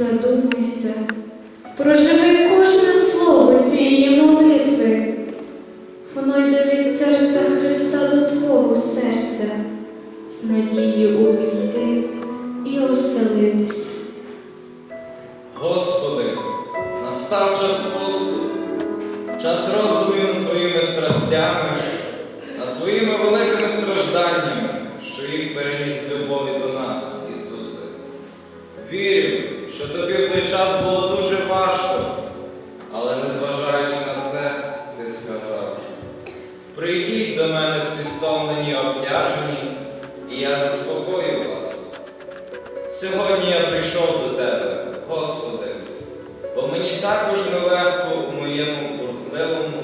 Задумайся, проживи кожне слово цієї молитви. Воно йде від серця Христа до твого серця, з надією увійти і оселитися. Господи, настав час посту, час роздумів над Твоїми страстями, над Твоїми великими стражданнями, що їх переніс любові до нас. Вірю, що тобі в той час було дуже важко, але незважаючи на це, ти сказав. Прийдіть до мене всі стомлені, обтяжені, і я заспокою вас. Сьогодні я прийшов до тебе, Господи, бо мені також нелегко у моєму бурхливому,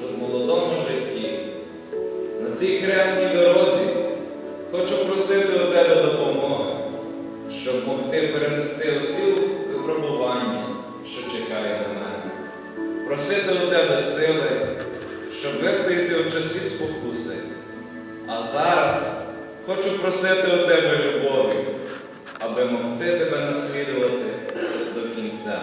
жо- молодому житті. На цій хресній дорозі хочу просити у тебе допомоги, щоб могти перенести усі випробування, що чекає на мене, просити у тебе сили, щоб вистояти у часі спокуси. А зараз хочу просити у тебе любові, аби могти тебе наслідувати до кінця.